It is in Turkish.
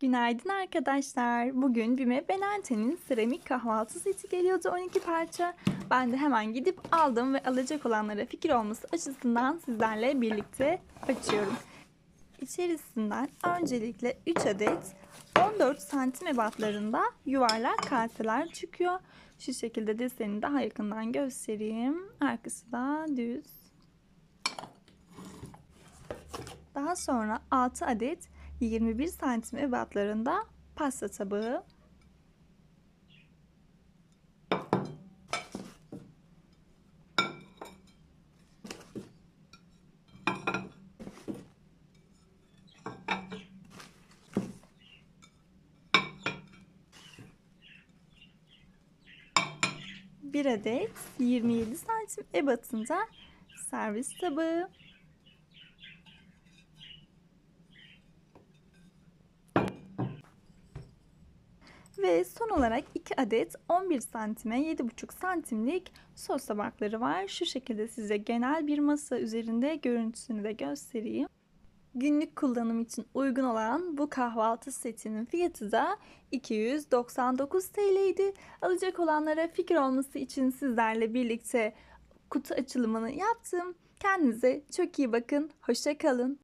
Günaydın arkadaşlar. Bugün Bime Benente'nin seramik kahvaltı seti geliyordu 12 parça. Ben de hemen gidip aldım ve alacak olanlara fikir olması açısından sizlerle birlikte açıyorum. İçerisinden öncelikle 3 adet 14 santim ebatlarında yuvarlak kaseler çıkıyor. Şu şekilde desenini daha yakından göstereyim. Arkası da düz. Daha sonra 6 adet 21 santim ebatlarında pasta tabağı. Bir adet 27 santim ebatında servis tabağı. Ve son olarak 2 adet 11 santime 7,5 santimlik sos tabakları var. Şu şekilde size genel bir masa üzerinde görüntüsünü de göstereyim. Günlük kullanım için uygun olan bu kahvaltı setinin fiyatı da 299 TL idi. Alacak olanlara fikir olması için sizlerle birlikte kutu açılımını yaptım. Kendinize çok iyi bakın. Hoşça kalın.